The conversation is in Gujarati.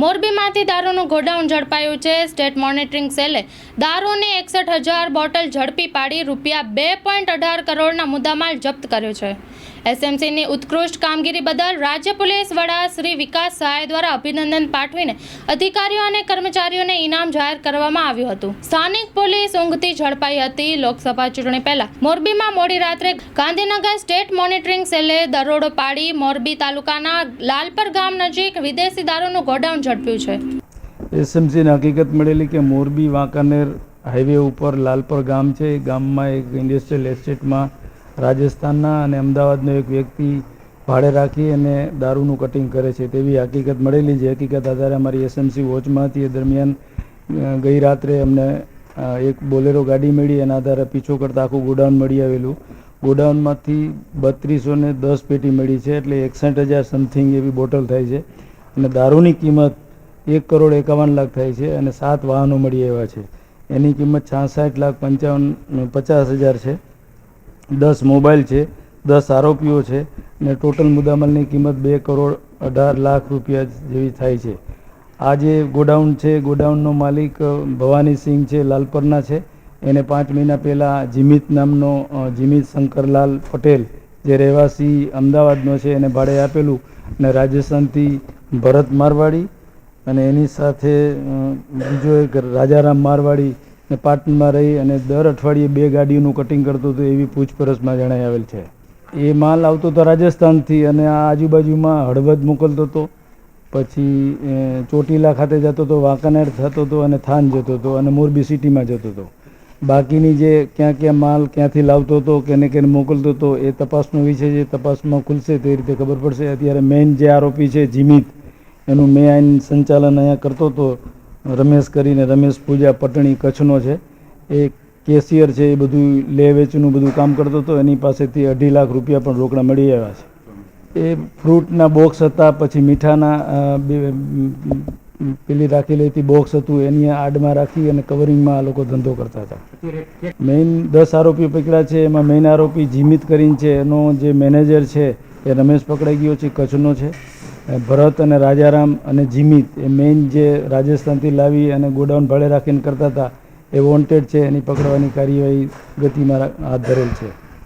મોરબીમાંથી દારૂનું ગોડાઉન ઝડપાયું છે. સ્ટેટ મોનિટરિંગ સેલે દારૂની એકસઠ હજાર બોટલ ઝડપી પાડી રૂપિયા બે પોઈન્ટ અઢાર કરોડના મુદ્દામાલ જપ્ત કર્યો છે. એસએમસીની ઉત્કૃષ્ટ કામગીરી બદલ રાજ્ય પોલીસ વડા શ્રી વિકાસ સહાય દ્વારા અભિનંદન પાઠવીને અધિકારીઓ અને કર્મચારીઓને ઇનામ જાહેર કરવામાં આવ્યું હતું. સ્થાનિક પોલીસ ઊંઘથી ઝડપાઈ હતી. લોકસભા ચૂંટણી પહેલા મોરબીમાં મોડી રાત્રે ગાંધીનગર સ્ટેટ મોનિટરિંગ સેલે દરોડો પાડી મોરબી તાલુકાના લાલપર ગામ નજીક વિદેશી દારૂનું ગોડાઉન ઝડપ્યું છે. એસએમસીને હકીકત મળેલી કે મોરબી, વાંકાનેર હાઈવે ઉપર લાલપર ગામ છે. એ ગામમાં એક ઇન્ડસ્ટ્રીયલ એસ્ટેટમાં રાજસ્થાનના અને અમદાવાદનો એક વ્યક્તિ ભાડે રાખી અને દારૂનું કટિંગ કરે છે. તેવી હકીકત મળેલી છે હકીકત આધારે અમારી એસએમસી વોચમાં હતી. એ દરમિયાન ગઈ રાત્રે અમને એક બોલેરો ગાડી મળી. એના આધારે પીછો કરતાં આખું ગોડાઉન મળી આવેલું. ગોડાઉનમાંથી બત્રીસો ને દસ પેટી મળી છે. એટલે એકસઠ હજાર સમથિંગ એવી બોટલ થાય છે. અને દારૂની કિંમત એક કરોડ એકાવન લાખ થાય છે અને સાત વાહનો મળી આવ્યા છે. એની કિંમત છાસઠ લાખ પંચાવન પચાસ હજાર છે. દસ મોબાઈલ છે, દસ આરોપીઓ છે અને ટોટલ મુદ્દામાલની કિંમત બે કરોડ અઢાર લાખ રૂપિયા જેવી થાય છે. આ જે ગોડાઉન છે, ગોડાઉનનો માલિક ભવાનીસિંહ ભવાની સિંહ છે, લાલપરના છે. એને પાંચ મહિના પહેલાં જીમિત નામનો જીમિત શંકરલાલ પટેલ, જે રહેવાસી અમદાવાદનો છે, એને ભાડે આપેલું અને રાજસ્થાનથી ભરત મારવાડી અને એની સાથે બીજો એક રાજારામ મારવાડી ને પાટણમાં રહી અને દર અઠવાડિયે બે ગાડીઓનું કટિંગ કરતો હતો એવી પૂછપરછમાં જણાઈ આવેલ છે. એ માલ આવતો હતો રાજસ્થાનથી અને આ આજુબાજુમાં હળવદ મોકલતો હતો. પછી ચોટીલા ખાતે જતો હતો, વાંકાનેર થતો હતો અને થાન જતો હતો અને મોરબી સિટીમાં જતો હતો. બાકીની જે ક્યાં ક્યાં માલ ક્યાંથી લાવતો હતો, કેને કેને મોકલતો હતો, એ તપાસનો વિષય છે. તપાસમાં ખુલશે તે રીતે ખબર પડશે. અત્યારે મેઇન જે આરોપી છે, જીમિત એનું મેં આઈન સંચાલન અહીંયા કરતો હતો રમેશ કરીને રમેશ પૂજા પટણી કચ્છનો છે. એ કેશિયર છે, એ બધું લે વેચનું બધું કામ કરતો હતો એની પાસેથી અઢી લાખ રૂપિયા પણ રોકડા મળી આવ્યા છે. એ ફ્રૂટના બોક્સ હતા, પછી મીઠાના પેલી રાખેલી હતી બોક્સ હતું, એની આડમાં રાખી અને કવરિંગમાં આ લોકો ધંધો કરતા હતા. મેઇન દસ આરોપી પકડ્યા છે, એમાં મેઇન આરોપી જીમિત કરીને છે, એનો જે મેનેજર છે, એ રમેશ પકડાઈ ગયો છે, કચ્છનો છે. ભરત અને રાજારામ અને જીમિત એ મેઇન જે રાજસ્થાનથી લાવી અને ગોડાઉન ભાડે રાખીને કરતા હતા, એ વોન્ટેડ છે, એની પકડવાની કાર્યવાહી ગતિમાં હાથ ધરેલ છે.